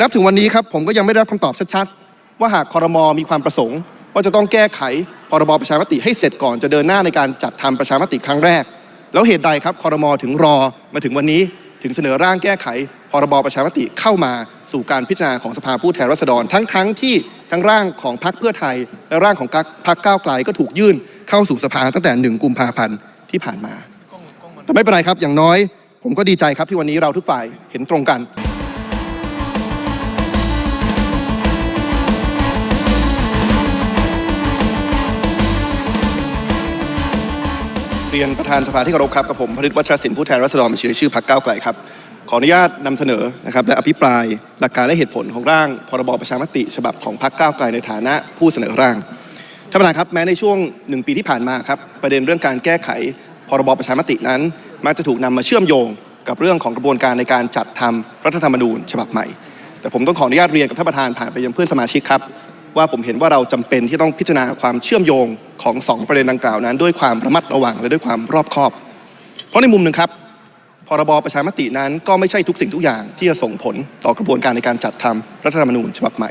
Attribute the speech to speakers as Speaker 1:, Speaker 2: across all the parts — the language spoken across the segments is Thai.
Speaker 1: นับถึงวันนี้ครับผมก็ยังไม่ได้รับคำตอบชัดๆ ว่าหากคอรมอมีความประสงค์ ว่าจะต้องแก้ไขพรบประชามติให้เสร็จก่อนจะเดินหน้าในการจัดทำประชามติครั้งแรก แล้วเหตุใดครับคอรมอถึงรอมาถึงวันนี้ถึงเสนอร่างแก้ไขพรบประชามติเข้ามาสู่การพิจารณาของสภาผู้แทนราษฎร ทั้งๆที่ทั้งร่างของพรรคเพื่อไทย และร่างของพรรคก้าวไกลก็ถูกยื่นเข้าสู่สภาตั้งแต่หนึ่งกุมภาพันธ์ที่ผ่านมา แต่ไม่เป็นไรครับอย่างน้อย ผมก็ดีใจครับที่วันนี้เราทุกฝ่ายเห็นตรงกัน เรียนประธานสภาที่เคารพครับกับผมพริตวัชรศิลป์ผู้แทนรัศดรบัญชีรายชื่อพรรคก้าวไกลครับขออนุญาตนำเสนอนะครับและอภิปรายหลักการและเหตุผลของร่างพรบประชามติ ฉบับของพรรคก้าวไกลในฐานะผู้เสนอร่างท่านประธานครับแม้ในช่วงหนึ่งปีที่ผ่านมาครับประเด็นเรื่องการแก้ไขพรบประชามตินั้นมักจะถูกนำมาเชื่อมโยงกับเรื่องของกระบวนการในการจัดทำรัฐธรรมนูญ ฉบับใหม่ แต่ผมต้องขออนุญาตเรียนกับท่านประธานผ่านไปยังเพื่อนสมาชิกครับว่าผมเห็นว่าเราจำเป็นที่ต้องพิจารณาความเชื่อมโยง ของสองประเด็นดังกล่าวนั้น ด้วยความระมัดระวังและด้วยความรอบคอบ เพราะในมุมหนึ่งครับพรบประชามตินั้นก็ไม่ใช่ทุกสิ่งทุกอย่างที่จะส่งผลต่อกระบวนการในการจัดทำรัฐธรรมนูญฉบับใหม่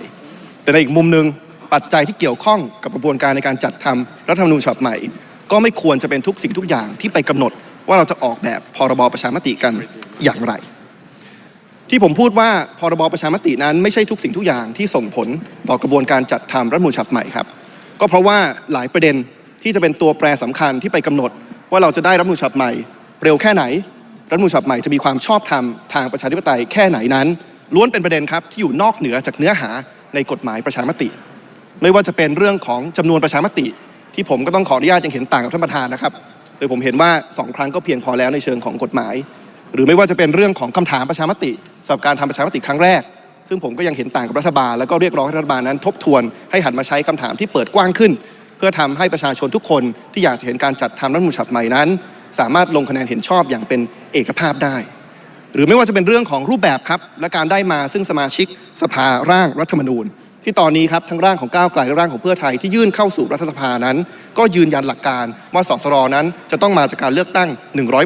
Speaker 1: แต่ในอีกมุมหนึ่งปัจจัยที่เกี่ยวข้องกับกระบวนการในการจัดทำรัฐธรรมนูญฉบับใหม่ ก็ไม่ควรจะเป็นทุกสิ่งทุกอย่างที่ไปกำหนดว่าเราจะออกแบบพรบประชามติกันอย่างไร ที่ผมพูดว่าพรบประชามตินั้นไม่ใช่ทุกสิ่งทุกอย่างที่ส่งผลต่อกระบวนการจัดทำรัฐธรรมนูญฉบับใหม่ครับ ก็เพราะว่าหลายประเด็นที่จะเป็นตัวแปรสำคัญที่ไปกำหนด ว่าเราจะได้รัฐมนูญฉบับใหม่ เร็วแค่ไหน รัฐมนูญฉบับใหม่จะมีความชอบธรรมทางประชาธิปไตยแค่ไหนนั้น ล้วนเป็นประเด็นครับที่อยู่นอกเหนือจากเนื้อหาในกฎหมายประชามติ ไม่ว่าจะเป็นเรื่องของจำนวนประชามติ ที่ผมก็ต้องขออนุญาตยังเห็นต่างกับท่านประธานนะครับโดยผมเห็นว่าสองครั้งก็เพียงพอแล้วในเชิงของกฎหมาย หรือไม่ว่าจะเป็นเรื่องของคำถามประชามติสำหรับการทำประชามติครั้งแรก ซึ่งผมก็ยังเห็นต่างกับรัฐบาล แล้วก็เรียกร้องให้รัฐบาลนั้นทบทวนให้หันมาใช้คำถามที่เปิดกว้างขึ้น เพื่อทำให้ประชาชนทุกคนที่อยากจะเห็นการจัดทำรัฐธรรมนูญฉบับใหม่นั้น สามารถลงคะแนนเห็นชอบอย่างเป็นเอกภาพได้ หรือไม่ว่าจะเป็นเรื่องของรูปแบบครับและการได้มาซึ่งสมาชิกสภาร่างรัฐธรรมนูญ ที่ตอนนี้ครับทั้งร่างของก้าวไกลและร่างของเพื่อไทยที่ยื่นเข้าสู่รัฐสภานั้น ก็ยืนยันหลักการว่าสสรนั้น จะต้องมาจากการเลือกตั้ง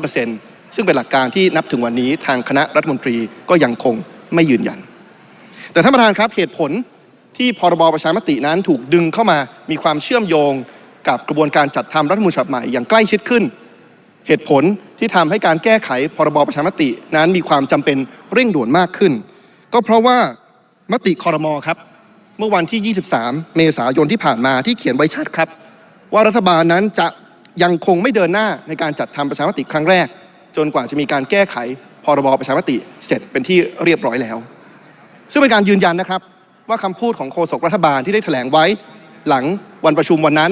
Speaker 1: 100%ซึ่งเป็นหลักการที่นับถึงวันนี้ทางคณะรัฐมนตรีก็ยังคงไม่ยืนยัน แต่ท่านประธานครับเหตุผลที่พรบประชามตินั้นถูกดึงเข้ามามีความเชื่อมโยงกับกระบวนการจัดทำรัฐมนูญฉบับใหม่อย่างใกล้ชิดขึ้น เหตุผลที่ทำให้การแก้ไขพรบประชามตินั้นมีความจำเป็นเร่งด่วนมากขึ้น ก็เพราะว่ามติคอรมอครับ เมื่อวันที่ 23 เมษายนที่ผ่านมาที่เขียนไว้ชัดครับ ว่ารัฐบาลนั้นจะยังคงไม่เดินหน้าในการจัดทำประชามติครั้งแรก จนกว่าจะมีการแก้ไขพรบประชามติเสร็จเป็นที่เรียบร้อยแล้ว ซึ่งเป็นการยืนยันนะครับ ว่าคำพูดของโฆษกรัฐบาลที่ได้แถลงไว้หลังวันประชุมวันนั้น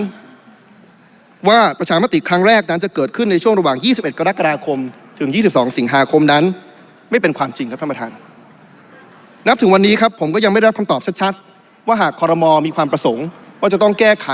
Speaker 1: ว่าประชามติครั้งแรกนั้นจะเกิดขึ้นในช่วงระหว่าง 21 กรกฎาคม ถึง 22 สิงหาคมนั้น ไม่เป็นความจริงครับท่านประธาน นับถึงวันนี้ครับผมก็ยังไม่ได้รับคำตอบชัดๆ ว่าหากคอรมอมีความประสงค์ ว่าจะต้องแก้ไข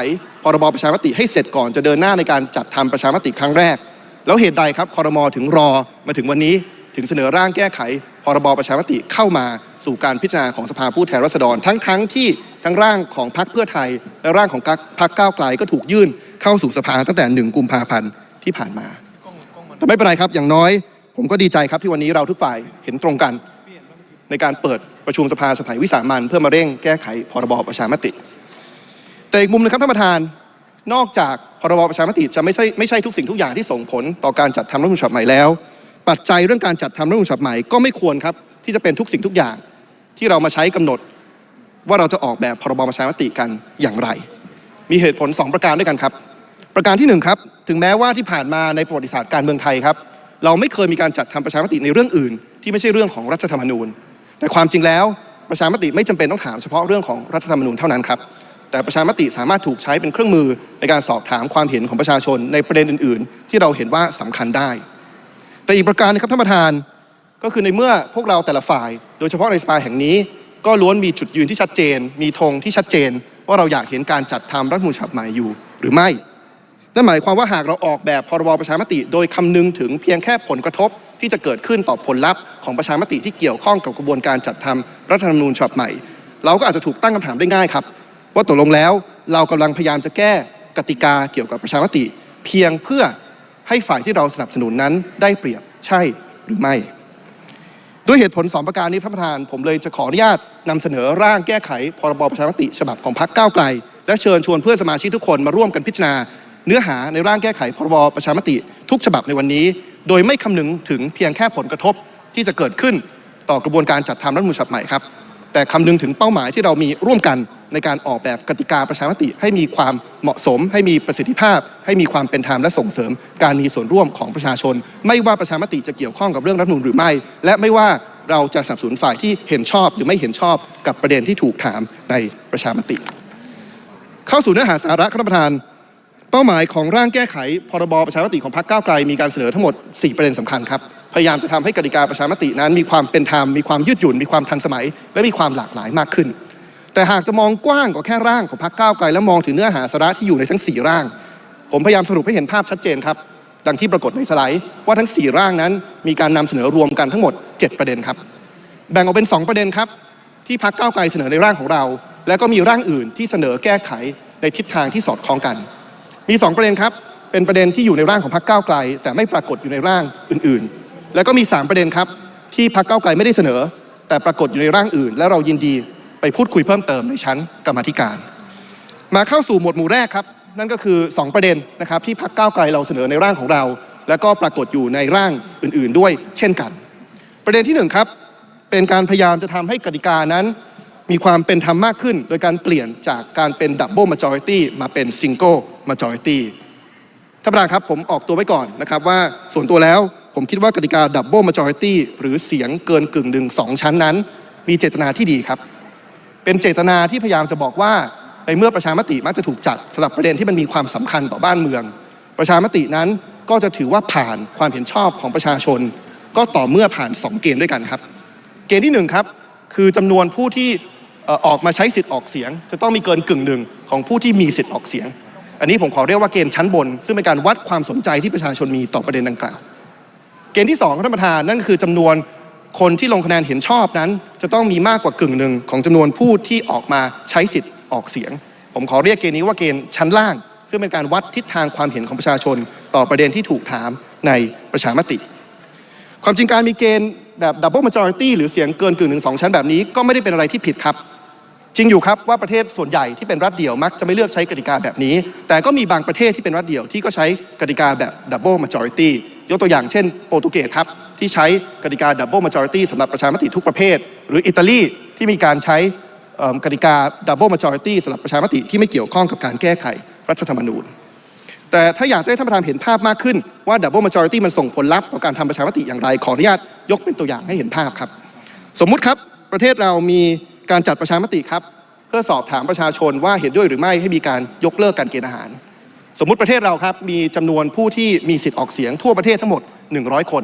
Speaker 1: พรบประชามติให้เสร็จก่อนจะเดินหน้าในการจัดทำประชามติครั้งแรก แล้วเหตุใดครับคอรมอถึงรอมาถึงวันนี้ถึงเสนอร่างแก้ไขพรบประชามติเข้ามา สู่การพิจารณาของสภาผู้แทนราษฎร ทั้งๆที่ทั้งร่างของพรรคเพื่อไทย และร่างของพรรคก้าวไกลก็ถูกยื่นเข้าสู่สภาตั้งแต่หนึ่งกุมภาพันธ์ที่ผ่านมา แต่ไม่เป็นไรครับอย่างน้อยผมก็ดีใจครับที่วันนี้เราทุกฝ่ายเห็นตรงกัน ในการเปิดประชุมสภาสมัยวิสามันเพื่อมาเร่งแก้ไขพรบประชามติ แต่อีกมุมหนึงครับท่านประธานนอกจากพรบประชามติจะไม่ใช่ไม่ใช่ทุกสิ่งทุกอย่างที่ส่งผลต่อการจัดทำรัฐมนูญฉบับใหม่แล้ว ปัจจัยเรื่องการจัดทำรัฐมนูญฉบับใหม่ก็ไม่ควรครับ ที่จะเป็นทุกสิ่งทุกอย่างที่เรามาใช้กำหนดว่าเราจะออกแบบพรบประชามติกันอย่างไร มีเหตุผล 2 ประการด้วยกันครับ ประการที่1ครับถึงแม้ว่าที่ผ่านมาในประวัติศาสตร์การเมืองไทยครับ เราไม่เคยมีการจัดทำประชามติในเรื่องอื่น ที่ไม่ใช่เรื่องของรัฐธรรมนูญ แต่ความจริงแล้วประชามติไม่จำเป็นต้องถามเฉพาะเรื่องของรัฐธรรมนูญเท่านั้นครับแต่ประชามติสามารถถูกใช้เป็นเครื่องมือในการสอบถามความเห็นของประชาชนในประเด็นอื่น ๆ ที่เราเห็นว่าสำคัญได้ แต่อีกประการนะครับท่านประธาน ก็คือในเมื่อพวกเราแต่ละฝ่าย โดยเฉพาะในสภาแห่งนี้ ก็ล้วนมีจุดยืนที่ชัดเจน มีธงที่ชัดเจน ว่าเราอยากเห็นการจัดทำรัฐธรรมนูญฉบับใหม่อยู่หรือไม่นั่นหมายความว่าหากเราออกแบบพรบประชามติ โดยคำนึงถึงเพียงแค่ผลกระทบที่จะเกิดขึ้นต่อผลลัพธ์ของประชามติที่เกี่ยวข้องกับกระบวนการจัดทำรัฐธรรมนูญฉบับใหม่ เราก็อาจจะถูกตั้งคำถามได้ง่ายครับ ว่าตกลงแล้วเรากำลังพยายามจะแก้กติกาเกี่ยวกับประชามติ เพียงเพื่อให้ฝ่ายที่เราสนับสนุนนั้นได้เปรียบใช่หรือไม่ ด้วยเหตุผลสองประการนี้ท่านประธาน ผมเลยจะขออนุญาตนำเสนอร่างแก้ไขพรบประชามติฉบับของพรรคก้าวไกล และเชิญชวนเพื่อนสมาชิกทุกคนมาร่วมกันพิจารณา เนื้อหาในร่างแก้ไขพรบประชามติ ทุกฉบับในวันนี้ โดยไม่คำนึงถึงเพียงแค่ผลกระทบที่จะเกิดขึ้นต่อกระบวนการจัดทำรัฐมนูญฉบับใหม่ครับ แต่คำนึงถึงเป้าหมายที่เรามีร่วมกันในการออกแบบกติกาประชามติ ให้มีความเหมาะสม ให้มีประสิทธิภาพ ให้มีความเป็นธรรมและส่งเสริม การมีส่วนร่วมของประชาชน ไม่ว่าประชามติจะเกี่ยวข้องกับเรื่องรัฐมนูญหรือไม่ และไม่ว่าเราจะสนับสนุนฝ่ายที่เห็นชอบหรือไม่เห็นชอบกับประเด็นที่ถูกถามในประชามติ เข้าสู่เนื้อหาสาระครับท่านประธาน เป้าหมายของร่างแก้ไขพรบประชามติของพรรคก้าวไกลมีการเสนอทั้งหมด 4 ประเด็นสำคัญครับ พยายามจะทำให้กติกาประชามตินั้น มีความเป็นธรรมมีความยืดหยุ่นมีความทันสมัย และมีความหลากหลายมากขึ้น แต่หากจะมองกว้างกว่าแค่ร่างของพรรคก้าวไกลและมองถึงเนื้อหาสาระที่อยู่ในทั้ง 4 ร่าง ผมพยายามสรุปให้เห็นภาพชัดเจนครับดังที่ปรากฏในสไลด์ว่าทั้ง 4 ร่างนั้น มีการนำเสนอรวมกันทั้งหมด 7 ประเด็นครับ แบ่งออกเป็น 2 ประเด็นครับ ที่พรรคก้าวไกลเสนอในร่างของเรา แล้วก็มีร่างอื่นที่เสนอแก้ไขในทิศทางที่สอดคล้องกัน มี 2 ประเด็นครับ เป็นประเด็นที่อยู่ในร่างของพรรคก้าวไกล แต่ไม่ปรากฏอยู่ในร่างอื่นๆ แล้วก็มี 3 ประเด็นครับ ที่พรรคก้าไกลไม่ได้เสนอ แต่ปรากฏอยู่ในร่างอื่น และเรายินดีไปพูดคุยเพิ่มเติมในชั้นกรรมธิการ มาเข้าสู่หมวดหมู่แรกครับ นั่นก็คือ 2 ประเด็นนะครับที่พรรคก้าไกลเราเสนอในร่างของเรา แล้วก็ปรากฏอยู่ในร่างอื่น ๆ ด้วยเช่นกัน ประเด็นที่หนึ่งครับเป็นการพยายามจะทำให้กติกานั้น มีความเป็นธรรมมากขึ้น โดยการเปลี่ยนจากการเป็นดับเบิลมาจอริตี้มาเป็นซิงเกิลมาจอริตี้ท่านประธานครับผมออกตัวไว้ก่อนนะครับว่าส่วนตัวแล้ว ผมคิดว่ากติกาดับเบิลมาจอริตี้หรือเสียงเกินกึ่งหนึ่งสองชั้นนั้น มีเจตนาที่ดีครับ เป็นเจตนาที่พยายามจะบอกว่าในเมื่อประชามติมักจะถูกจัดสำหรับประเด็นที่มันมีความสำคัญต่อบ้านเมือง ประชามตินั้นก็จะถือว่าผ่านความเห็นชอบของประชาชน ก็ต่อเมื่อผ่านสองเกณฑ์ด้วยกันครับ เกณฑ์ที่หนึ่งครับคือจำนวนผู้ที่ออกมาใช้สิทธิ์ออกเสียง จะต้องมีเกินกึ่งหนึ่งของผู้ที่มีสิทธิ์ออกเสียง อันนี้ผมขอเรียกว่าเกณฑ์ชั้นบน ซึ่งเป็นการวัดความสนใจที่ประชาชนมีต่อประเด็นดังกล่าว ณฑ์ที่สองรับท่านประธานนั่นคือจำนวนคนที่ลงคะแนนเห็นชอบนั้น จะต้องมีมากกว่ากึ่งหนึ่งของจำนวนผู้ที่ออกมาใช้สิทธิ์ออกเสียง ผมขอเรียกเกณฑ์นี้ว่าเกณฑ์ชั้นล่าง ซึ่งเป็นการวัดทิศทางความเห็นของประชาชน ต่อประเด็นที่ถูกถามในประชามติ ความจริงการมีเกณฑ์แบบดับเบิลมาจอริตี้หรือเสียงเกินกึ่งหนึ่งสองชั้นแบบนี้ก็ไม่ได้เป็นอะไรที่ผิดครับ จริงอยู่ครับว่าประเทศส่วนใหญ่ที่เป็นรัฐเดี่ยวมักจะไม่เลือกใช้กติกาแบบนี้ แต่ก็มีบางประเทศที่เป็นรัฐเดี่ยวที่ก็ใช้กติกาแบบดับเบิลมาจอริตี้ ยกตัวอย่างเช่นโปรตุเกสครับ ที่ใช้กติกาดับเบิลมาจอริตี้สำหรับประชามติทุกประเภท หรืออิตาลีที่มีการใช้กติกาดับเบิลมาจอริตี้สำหรับประชามติที่ไม่เกี่ยวข้องกับการแก้ไขรัฐธรรมนูญ แต่ถ้าอยากจะให้ท่านประธานเห็นภาพมากขึ้นว่าดับเบิลมาจอริตี้มันส่งผลลัพธ์ต่อการทำประชามติอย่างไร ขออนุญาตยกเป็นตัวอย่างให้เห็นภาพครับ สมมุติครับประเทศเรามีการจัดประชามติครับ เพื่อสอบถามประชาชนว่าเห็นด้วยหรือไม่ให้มีการยกเลิกการเกณฑ์อาหาร สมมุติประเทศเราครับมีจำนวนผู้ที่มีสิทธิ์ออกเสียงทั่วประเทศทั้งหมด 100 คน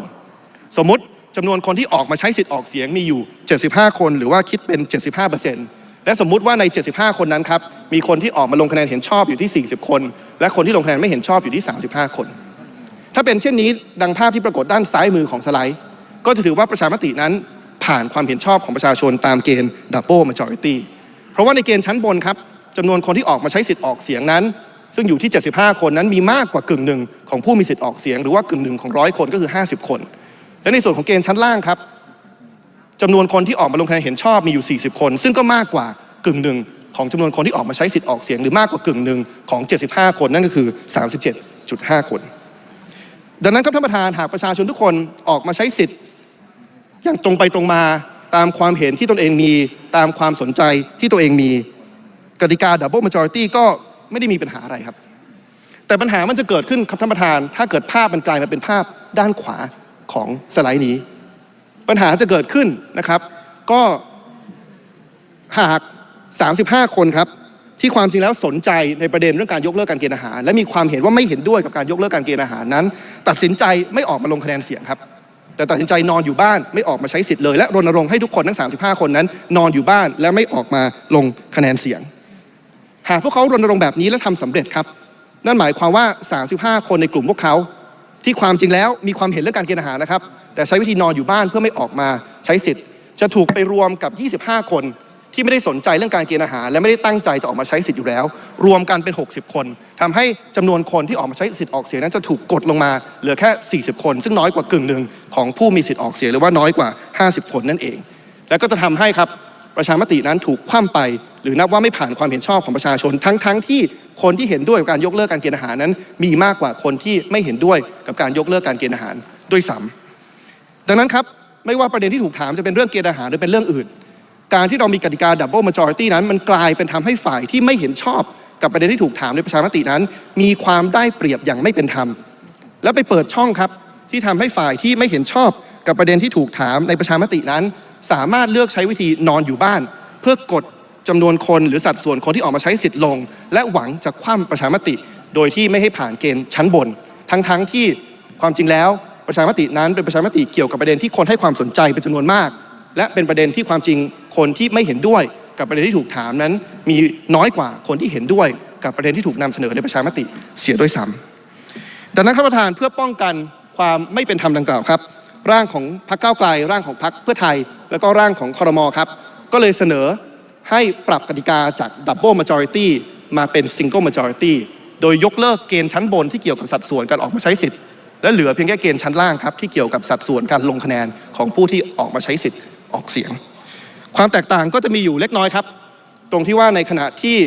Speaker 1: สมมุติจำนวนคนที่ออกมาใช้สิทธิ์ออกเสียงมีอยู่ 75 คน หรือว่าคิดเป็น 75%และสมมุติว่าใน 75 คนนั้นครับมีคนที่ออกมาลงคะแนนเห็นชอบอยู่ที่ 40 คน และคนที่ลงคะแนนไม่เห็นชอบอยู่ที่ 35 คน ถ้าเป็นเช่นนี้ดังภาพที่ปรากฏด้านซ้ายมือของสไลด์ ก็จะถือว่าประชามตินั้นผ่านความเห็นชอบของประชาชนตามเกณฑ์ double majority เพราะว่าในเกณฑ์ชั้นบนครับจำนวนคนที่ออกมาใช้สิทธิ์ออกเสียงนั้น ซึ่งอยู่ที่ 75 คนนั้นมีมากกว่ากึ่งหนึ่งของผู้มีสิทธิ์ออกเสียง หรือว่ากึ่งหนึ่งของร้อยคนก็คือ 50 คน และในส่วนของเกณฑ์ชั้นล่างครับจำนวนคนที่ออกมาลงคะแนนเห็นชอบมีอยู่ 40 คน ซึ่งก็มากกว่ากึ่งหนึ่งของจำนวนคนที่ออกมาใช้สิทธิ์ออกเสียง หรือมากกว่ากึ่งหนึ่งของ 75 คนนั่นก็คือ 37.5 คน ดังนั้นครับท่านประธานหากประชาชนทุกคนออกมาใช้สิทธิ์ อย่างตรงไปตรงมาตามความเห็นที่ตนเองมีตามความสนใจที่ตัวเองมีกติกาดับเบิลมาจอริตี้ก็ ไม่ได้มีปัญหาอะไรครับ แต่ปัญหามันจะเกิดขึ้นครับท่านประธาน ถ้าเกิดภาพมันกลายมาเป็นภาพด้านขวาของสไลด์นี้ ปัญหาจะเกิดขึ้นนะครับ ก็หาก 35 คนครับที่ความจริงแล้วสนใจในประเด็นเรื่องการยกเลิกการเกณฑ์อาหาร และมีความเห็นว่าไม่เห็นด้วยกับการยกเลิกการเกณฑ์อาหารนั้น ตัดสินใจไม่ออกมาลงคะแนนเสียงครับ แต่ตัดสินใจนอนอยู่บ้านไม่ออกมาใช้สิทธิ์เลย และรณรงค์ให้ทุกคนทั้ง 35 คนนั้น นอนอยู่บ้านและไม่ออกมาลงคะแนนเสียง หากพวกเขารณรงค์แบบนี้และทำสำเร็จครับ นั่นหมายความว่า 35 คนในกลุ่มพวกเขา ที่ความจริงแล้วมีความเห็นเรื่องการเกณฑ์อาหารนะครับ แต่ใช้วิธีนอนอยู่บ้านเพื่อไม่ออกมาใช้สิทธิ์ จะถูกไปรวมกับ 25 คนที่ไม่ได้สนใจเรื่องการเกณฑ์อาหาร และไม่ได้ตั้งใจจะออกมาใช้สิทธิ์อยู่แล้ว รวมกันเป็น 60 คนทำให้จำนวนคนที่ออกมาใช้สิทธิ์ออกเสียงนั้นจะถูกกดลงมาเหลือแค่ 40 คน ซึ่งน้อยกว่ากึ่งหนึ่งของผู้มีสิทธิ์ออกเสียงหรือว่าน้อยกว่า 50 คนนั่นเอง แล้วก็จะทำให้ครับ ประชามตินั้นถูกคว่ำไป หรือนับว่าไม่ผ่านความเห็นชอบของประชาชน ทั้งๆทที่คนที่เห็นด้วยกับการยกเลิกการเกณฑ์อาหารนั้น มีมากกว่าคนที่ไม่เห็นด้วยกับการยกเลิกการเกณฑ์อาหารด้วยซ้ำดังนั้นครับไม่ว่าประเด็นที่ถูกถามจะเป็นเรื่องเกณฑ์อาหารหรือเป็นเรื่องอื่น การที่เรามีกติกา double majority นั้น มันกลายเป็นทำให้ฝ่ายที่ไม่เห็นชอบกับประเด็นที่ถูกถามในประชามตินั้น มีความได้เปรียบอย่างไม่เป็นธรรมและไปเปิดช่องครับที่ทำให้ฝ่ายที่ไม่เห็นชอบกับประเด็นที่ถูกถามในประชามตินั้น สามารถเลือกใช้วิธีนอนอยู่บ้าน เพื่อกดจำนวนคนหรือสัดส่วนคนที่ออกมาใช้สิทธิ์ลง และหวังจะคว่ำประชามติ โดยที่ไม่ให้ผ่านเกณฑ์ชั้นบน ทั้งๆที่ความจริงแล้วประชามตินั้นเป็นประชามติเกี่ยวกับประเด็นที่คนให้ความสนใจเป็นจำนวนมาก และเป็นประเด็นที่ความจริงคนที่ไม่เห็นด้วยกับประเด็นที่ถูกถามนั้น มีน้อยกว่าคนที่เห็นด้วยกับประเด็นที่ถูกนำเสนอในประชามติเสียด้วยซ้ำดังนั้นท่านประธานเพื่อป้องกันความไม่เป็นธรรมดังกล่าวครับ ร่างของพรรคก้าวไกล ร่างของพรรคเพื่อไทย แล้วก็ร่างของคอรมอครับ ก็เลยเสนอให้ปรับกติกาจาก Double Majority มาเป็น Single Majority โดยยกเลิกเกณฑ์ชั้นบนที่เกี่ยวกับสัดส่วนการออกมาใช้สิทธิ์ และเหลือเพียงแค่เกณฑ์ชั้นล่างครับที่เกี่ยวกับสัดส่วนการลงคะแนนของผู้ที่ออกมาใช้สิทธิ์ออกเสียง ความแตกต่างก็จะมีอยู่เล็กน้อยครับ ตรงที่ว่าในขณะที่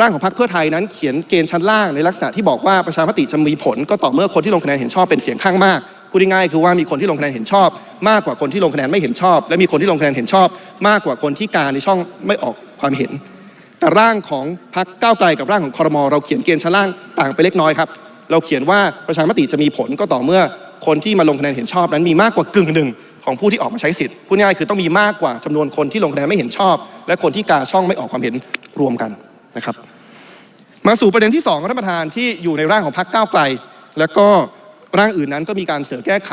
Speaker 1: ร่างของพรรคเพื่อไทยนั้นเขียนเกณฑ์ชั้นล่างในลักษณะที่บอกว่าประชามติจะมีผลก็ต่อเมื่อคนที่ลงคะแนนเห็นชอบเป็นเสียงข้างมาก พูดง่ายๆคือว่ามีคนที่ลงคะแนนเห็นชอบ มากกว่าคนที่ลงคะแนนไม่เห็นชอบ และมีคนที่ลงคะแนนเห็นชอบ มากกว่าคนที่การในช่องไม่ออกความเห็น แต่ร่างของพรรคก้าวไกลกับร่างของคอรมอเราเขียนเกณฑ์ชั้นล่างต่างไปเล็กน้อยครับเราเขียนว่าประชามติจะมีผลก็ต่อเมื่อคนที่มาลงคะแนนเห็นชอบนั้นมีมากกว่ากึ่งหนึ่งของผู้ที่ออกมาใช้สิทธิ์พูดง่ายๆคือต้องมีมากกว่าจำนวนคนที่ลงคะแนนไม่เห็นชอบ และคนที่กาช่องไม่ออกความเห็นรวมกันนะครับ มาสู่ประเด็นที่2ครับท่านประธานที่อยู่ในร่างของพรรคก้าวไกล แล้วก็ ร่างอื่นนั้นก็มีการเสนอแก้ไข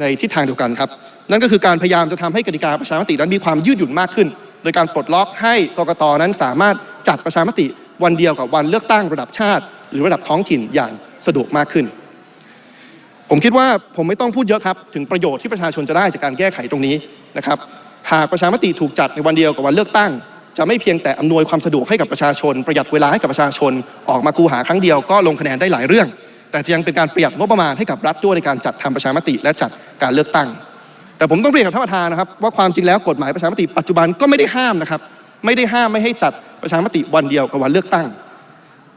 Speaker 1: ในทิศทางเดียวกันครับ นั่นก็คือการพยายามจะทำให้กติกาประชามตินั้นมีความยืดหยุ่นมากขึ้น โดยการปลดล็อกให้กกตนั้นสามารถจัดประชามติวันเดียวกับวันเลือกตั้งระดับชาติ หรือระดับท้องถิ่นอย่างสะดวกมากขึ้น ผมคิดว่าผมไม่ต้องพูดเยอะครับ ถึงประโยชน์ที่ประชาชนจะได้จากการแก้ไขตรงนี้นะครับหากประชามติถูกจัดในวันเดียวกับวันเลือกตั้ง จะไม่เพียงแต่อำนวยความสะดวกให้กับประชาชน ประหยัดเวลาให้กับประชาชน ออกมาคูหาครั้งเดียวก็ลงคะแนนได้หลายเรื่อง แต่จะยังเป็นการประหยัดงบประมาณให้กับรัฐด้วยในการจัดทำประชามติ และจัดการเลือกตั้ง แต่ผมต้องเรียนกับท่านประธานนะครับว่าความจริงแล้วกฎหมายประชามติปัจจุบันก็ไม่ได้ห้ามนะครับไม่ได้ห้ามไม่ให้จัดประชามติวันเดียวกับวันเลือกตั้ง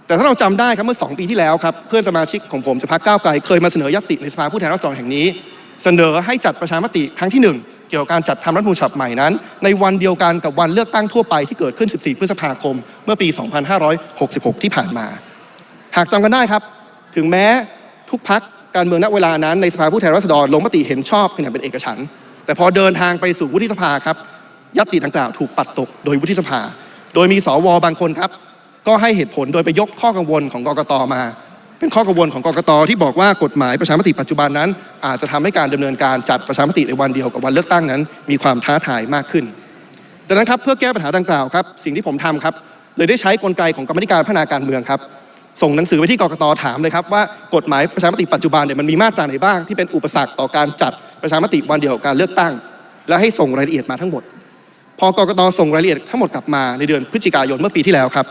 Speaker 1: แต่ถ้าเราจำได้ครับเมื่อ 2 ปีที่แล้วครับเพื่อนสมาชิกของผมจากพรรคก้าวไกลเคยมาเสนอยติในสภาผู้แทนราษฎรแห่งนี้ เสนอให้จัดประชามติครั้งที่ 1 เกี่ยวกับการจัดทำรัฐธรรมนูญฉบับใหม่นั้น ในวันเดียวกันกับวันเลือกตั้งทั่วไปที่เกิดขึ้น 14 พฤษภาคม เมื่อปี 2566 ที่ผ่านมา หากจำกันได้ครับ ถึงแม้ทุกพักการเมืองณเวลานั้นในสภาผู้แทนราษฎรลงมติเห็นชอบกันอย่างเป็นเอกฉันท์แต่พอเดินทางไปสู่วุฒิสภาครับยัตติดังกล่าวถูกปัดตกโดยวุฒิสภา โดยมีสวบางคนครับ ก็ให้เหตุผลโดยไปยกข้อกังวลของกกตมา เป็นข้อกังวลของกกตที่บอกว่ากฎหมายประชามติปัจจุบันนั้น อาจจะทำให้การดำเนินการจัดประชามติในวันเดียวกับวันเลือกตั้งนั้น มีความท้าทายมากขึ้นดังนั้นครับเพื่อแก้ปัญหาดังกล่าวครับสิ่งที่ผมทำครับเลยได้ใช้กลไกของกรรมธิการพัฒนาการเมืองครับ ส่งหนังสือไปที่กรกตถามเลยครับว่ากฎหมายประชามติปัจจุบันเนี่ยมันมีมาตราไหนบ้างที่เป็นอุปสรรคต่อการจัดประชามติวันเดียวกับการเลือกตั้ง และให้ส่งรายละเอียดมาทั้งหมด พอกรกตส่งรายละเอียดทั้งหมดกลับมาในเดือนพฤศจิกายนเมื่อปีที่แล้วครับ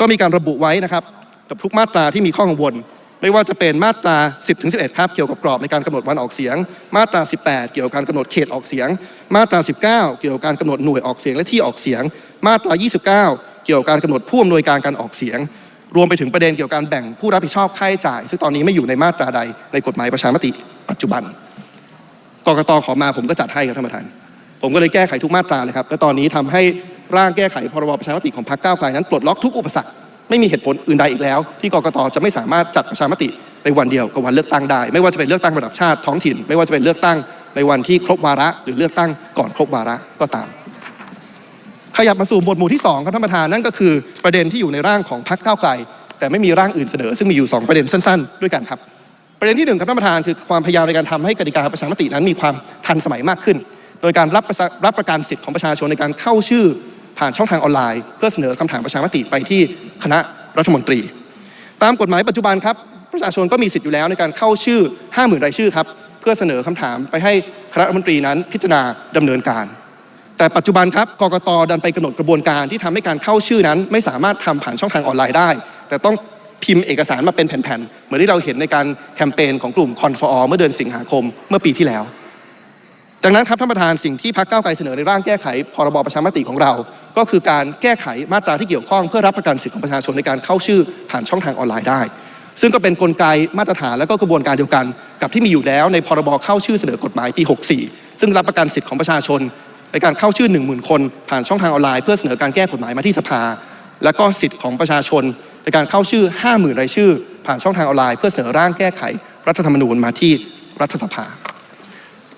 Speaker 1: ก็มีการระบุไว้นะครับกับทุกมาตราที่มีข้อกังวล ไม่ว่าจะเป็นมาตรา 10ถึง11 ครับ เกี่ยวกับกรอบในการกำหนดวันออกเสียง มาตรา 18 เกี่ยวกับการกำหนดเขตออกเสียง มาตรา 19 เกี่ยวกับการกำหนดหน่วยออกเสียงและที่ออกเสียง มาตรา 29 เกี่ยวกับการกำหนดผู้อำนวยการการออกเสียง รวมไปถึงประเด็นเกี่ยวกับการแบ่งผู้รับผิดชอบค่าใช้จ่าย ซึ่งตอนนี้ไม่อยู่ในมาตราใดในกฎหมายประชามติ ปัจจุบันกกตขอมาผมก็จัดให้ครับท่านประธาน ผมก็เลยแก้ไขทุกมาตราเลยครับและตอนนี้ทำให้ร่างแก้ไขพรบประชามติของพรรคก้าวไกลนั้นปลดล็อกทุกอุปสรรคไม่มีเหตุผลอื่นใดอีกแล้ว ที่กกตจะไม่สามารถจัดประชามติในวันเดียวกับวันเลือกตั้งได้ ไม่ว่าจะเป็นเลือกตั้งระดับชาติท้องถิ่น ไม่ว่าจะเป็นเลือกตั้งในวันที่ครบวาระ หรือเลือกตั้งก่อนครบวาระก็ตาม ขยับมาสู่หมวดหมู่ที่2ครับท่านประธานนั่นก็คือประเด็นที่อยู่ในร่างของพรรคก้าวไกล แต่ไม่มีร่างอื่นเสนอ ซึ่งมีอยู่ 2 ประเด็นสั้น ๆ ด้วยกันครับ ประเด็นที่หนึ่งครับท่านประธานคือความพยายามในการทำให้กติกาประชามตินั้นมีความทันสมัยมากขึ้น โดยการรับรับประกันสิทธิ์ของประชาชนในการเข้าชื่อผ่านช่องทางออนไลน์ เพื่อเสนอคำถามประชามติไปที่คณะรัฐมนตรี ตามกฎหมายปัจจุบันครับประชาชนก็มีสิทธิ์อยู่แล้วในการเข้าชื่อ 50,000 รายชื่อครับเพื่อเสนอคำถามไปให้คณะรัฐมนตรีนั้นพิจารณาดำเนินการ แต่ปัจจุบันครับกกตดันไปกำหนดกระบวนการที่ทำให้การเข้าชื่อนั้น ไม่สามารถทำผ่านช่องทางออนไลน์ได้ แต่ต้องพิมพ์เอกสารมาเป็นแผ่นๆ เหมือนที่เราเห็นในการแคมเปญของกลุ่มคอนฟอร์เมื่อเดือนสิงหาคมเมื่อปีที่แล้ว ดังนั้นครับท่านประธานสิ่งที่พรรคก้าวไกลเสนอในร่างแก้ไขพรบประชามติของเรา ก็คือการแก้ไขมาตราที่เกี่ยวข้องเพื่อรับประกันสิทธิของประชาชนในการเข้าชื่อผ่านช่องทางออนไลน์ได้ ซึ่งก็เป็นกลไกมาตรฐานและก็กระบวนการเดียวกัน กับที่มีอยู่แล้วในพรบเข้าชื่อเสนอกฎหมายปี 64 ซึ่งรับประกันสิทธิของประชาชน ในการเข้าชื่อ 1 0,000 คน ผ่านช่องทางออนไลน์เพื่อเสนอการแก้กฎหมายมาที่สภา และก็สิทธิ์ของประชาชน ในการเข้าชื่อ 50,000 รายชื่อ ผ่านช่องทางออนไลน์เพื่อเสนอร่างแก้ไข รัฐธรรมนูญมาที่รัฐสภา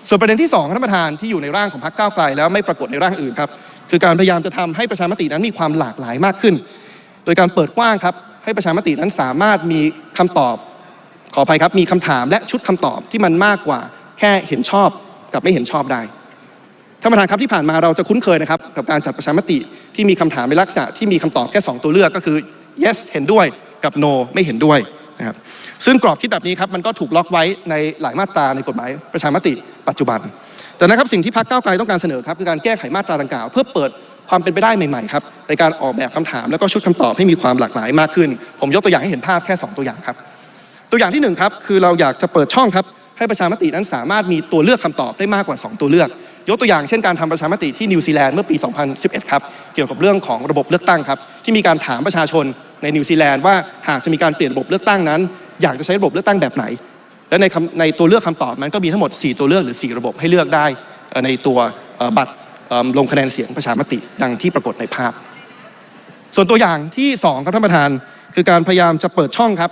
Speaker 1: ส่วนประเด็นที่2ท่านประธานที่อยู่ในร่างของพรรคก้าวไกล แล้วไม่ปรากฏในร่างอื่นครับคือการพยายามจะทำให้ประชามตินั้นมีความหลากหลายมากขึ้น โดยการเปิดกว้างครับให้ประชามตินั้นสามารถมีคำตอบขออภัยครับมีคำถามและชุดคำตอบที่มันมากกว่า แค่เห็นชอบกับไม่เห็นชอบได้านประธานครับที่ผ่านมาเราจะคุ้นเคยนะครับกับการจัดประชามติที่มีคำถามในลักษณะที่มีคำตอบแค่สองตัวเลือกก็คือ yes เห็นด้วยกับ no ไม่เห็นด้วยนะครับซึ่งกรอบคิดแบบนี้ครับมันก็ถูกล็อกไว้ในหลายมาตราในกฎหมายประชามติปัจจุบัน แต่นะครับสิ่งที่พรรคก้าวไกลต้องการเสนอครับคือการแก้ไขมาตราดังกล่าว เพื่อเปิดความเป็นไปได้ใหม่ๆครับในการออกแบบคำถามแล้วก็ชุดคำตอบให้มีความหลากหลายมากขึ้น ผมยกตัวอย่างให้เห็นภาพแค่ 2 ตัวอย่างครับ ตัวอย่างที่หนึ่งครับคือเราอยากจะเปิดช่องครับให้ประชามตินั้นสามารถมีตัวเลือกคำตอบได้มากกว่า 2 ตัวเลือก ยกตัวอย่างเช่นการทำประชามติที่นิวซีแลนด์เมื่อปี 2011 ครับ เกี่ยวกับเรื่องของระบบเลือกตั้งครับ ที่มีการถามประชาชนในนิวซีแลนด์ว่าหากจะมีการเปลี่ยนระบบเลือกตั้งนั้น อยากจะใช้ระบบเลือกตั้งแบบไหน และในในตัวเลือกคำตอบนั้นก็มีทั้งหมด 4 ตัวเลือกหรือ 4 ระบบให้เลือกได้ในตัวบัตรลงคะแนนเสียงประชามติดังที่ปรากฏในภาพ ส่วนตัวอย่างที่สองครับท่านประธาน คือการพยายามจะเปิดช่องครับ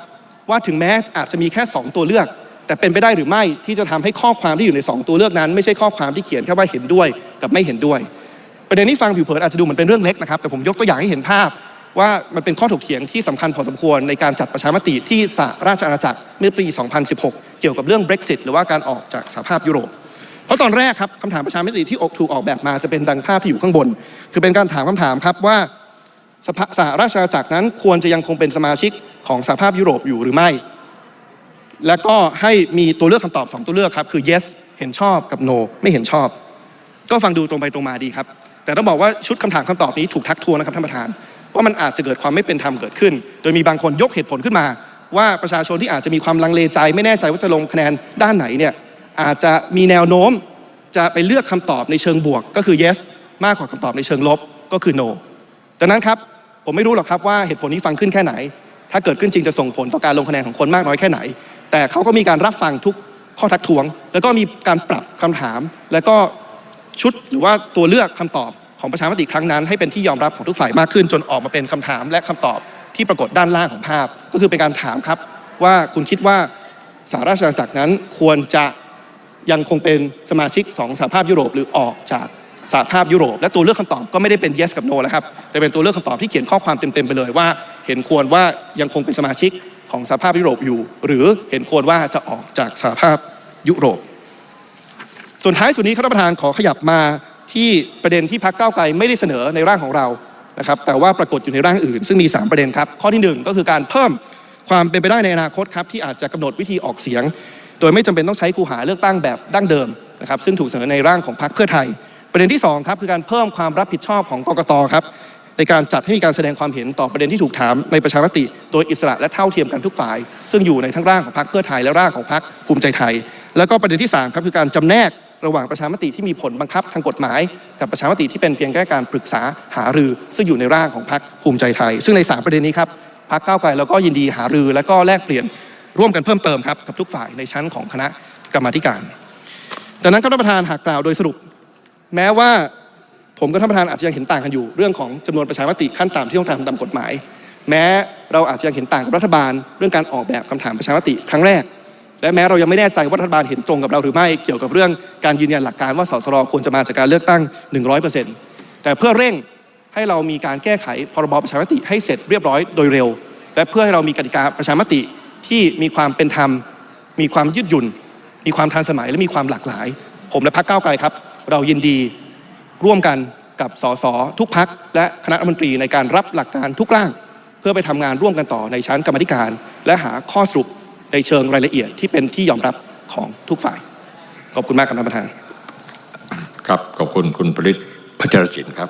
Speaker 1: ว่าถึงแม้อาจจะมีแค่ 2 ตัวเลือก แต่เป็นไปได้หรือไม่ที่จะทำให้ข้อความที่อยู่ใน 2 ตัวเลือกนั้น ไม่ใช่ข้อความที่เขียนแค่ว่าเห็นด้วยกับไม่เห็นด้วย ประเด็นนี้ฟังผิวเผินอาจจะดูเหมือนเป็นเรื่องเล็กนะครับแต่ผมยกตัวอย่างให้เห็นภาพ ว่ามันเป็นข้อถกเถียงที่สำคัญพอสมควรในการจัดประชามติที่สหราชอาณาจักรเมื่อปี 2016 เกี่ยวกับเรื่อง Brexit หรือว่าการออกจากสหภาพยุโรปเพราะตอนแรกครับคำถามประชามติที่ถูกออกแบบมาจะเป็นดังภาพที่อยู่ข้างบน คือเป็นการถามคำถามครับว่าสหราชอาณาจักรนั้นควรจะยังคงเป็นสมาชิกของสหภาพยุโรปอยู่หรือไม่ และก็ให้มีตัวเลือกคำตอบ 2 ตัวเลือกครับ คือ yes เห็นชอบกับ no ไม่เห็นชอบ ก็ฟังดูตรงไปตรงมาดีครับ แต่ต้องบอกว่าชุดคำถามคำตอบนี้ถูกทักท้วงนะครับท่านประธาน ว่ามันอาจจะเกิดความไม่เป็นธรรมเกิดขึ้น โดยมีบางคนยกเหตุผลขึ้นมา ว่าประชาชนที่อาจจะมีความลังเลใจ ไม่แน่ใจว่าจะลงคะแนนด้านไหนเนี่ยอาจจะมีแนวโน้มจะไปเลือกคำตอบในเชิงบวก ก็คือ yes มากกว่าคำตอบในเชิงลบก็คือ no ดังนั้นครับผมไม่รู้หรอกครับว่าเหตุผลนี้ฟังขึ้นแค่ไหน ถ้าเกิดขึ้นจริงจะส่งผลต่อการลงคะแนนของคนมากน้อยแค่ไหน แต่เขาก็มีการรับฟังทุกข้อทักท้วง แล้วก็มีการปรับคำถาม แล้วก็ชุดหรือว่าตัวเลือกคำตอบของประชามติครั้งนั้น ให้เป็นที่ยอมรับของทุกฝ่ายมากขึ้น จนออกมาเป็นคำถามและคำตอบที่ปรากฏด้านล่างของภาพ ก็คือเป็นการถามครับว่าคุณคิดว่าสหราชอาณาจักรนั้นควรจะยังคงเป็นสมาชิกของสหภาพยุโรปหรือออกจากสหภาพยุโรป และตัวเลือกคำตอบก็ไม่ได้เป็น yes กับ no แล้วครับแต่เป็นตัวเลือกคำตอบที่เขียนข้อความเต็มๆไปเลยว่า เห็นควรว่ายังคงเป็นสมาชิก ของสหภาพยุโรปอยู่ หรือเห็นควรว่าจะออกจากสหภาพยุโรป ส่วนท้ายสุดนี้ครับท่านประธานขอขยับมาที่ประเด็นที่พรรคก้าไกลไม่ได้เสนอในร่างของเรานะครับแต่ว่าปรากฏอยู่ในร่างอื่น ซึ่งมี 3 ประเด็นครับ ข้อที่ 1 ก็คือการเพิ่มความเป็นไปได้ในอนาคตครับที่อาจจะกำหนดวิธีออกเสียง โดยไม่จำเป็นต้องใช้คูหาเลือกตั้งแบบดั้งเดิมนะครับซึ่งถูกเสนอในร่างของพรรคเพื่อไทย ประเด็นที่2ครับคือการเพิ่มความรับผิดชอบของกกตครับ ในการจัดให้มีการแสดงความเห็นต่อประเด็นที่ถูกถามในประชามติ โดยอิสระและเท่าเทียมกันทุกฝ่าย ซึ่งอยู่ในทั้งร่างของพรรคเพื่อไทยและร่างของพรรคภูมิใจไทย แล้วก็ประเด็นที่3ครับคือการจำแนกระหว่างประชามติที่มีผลบังคับทางกฎหมาย กับประชามติที่เป็นเพียงแค่การปรึกษาหารือ ซึ่งอยู่ในร่างของพรรคภูมิใจไทย ซึ่งในสามประเด็นนี้ครับพรรคก้าวไกลเราก็ยินดีหารือ และก็แลกเปลี่ยนร่วมกันเพิ่มเติมครับกับทุกฝ่ายในชั้นของคณะกรรมาธิการดังนั้นครับท่านประธานหากกล่าวโดยสรุป แม้ว่า ผมกับท่านประธานอาจจะยังเห็นต่างกันอยู่ เรื่องของจำนวนประชามติขั้นต่ำที่ต้องทำตามกฎหมาย แม้เราอาจจะยังเห็นต่างกับรัฐบาล เรื่องการออกแบบคำถามประชามติครั้งแรก และแม้เรายังไม่แน่ใจว่ารัฐบาลเห็นตรงกับเราหรือไม่เกี่ยวกับเรื่องการยืนยันหลักการว่าสสรควรจะมาจากการเลือกตั้ง 100%แต่เพื่อเร่งให้เรามีการแก้ไขพรบประชามติให้เสร็จเรียบร้อยโดยเร็ว และเพื่อให้เรามีกติกาประชามติที่มีความเป็นธรรม มีความยืดหยุ่น มีความทันสมัยและมีความหลากหลาย ผมและพรรคก้าวไกลครับ เรายินดี ร่วมกันกับสสทุกพักและคณะรัฐมนตรีในการรับหลักการทุกร่าง เพื่อไปทำงานร่วมกันต่อในชั้นกรรมธิการ และหาข้อสรุปในเชิงรายละเอียดที่เป็นที่ยอมรับของทุกฝ่าย ขอบคุณมากครับท่านประธาน
Speaker 2: ครับขอบคุณคุณผลิตพัชรจินครับ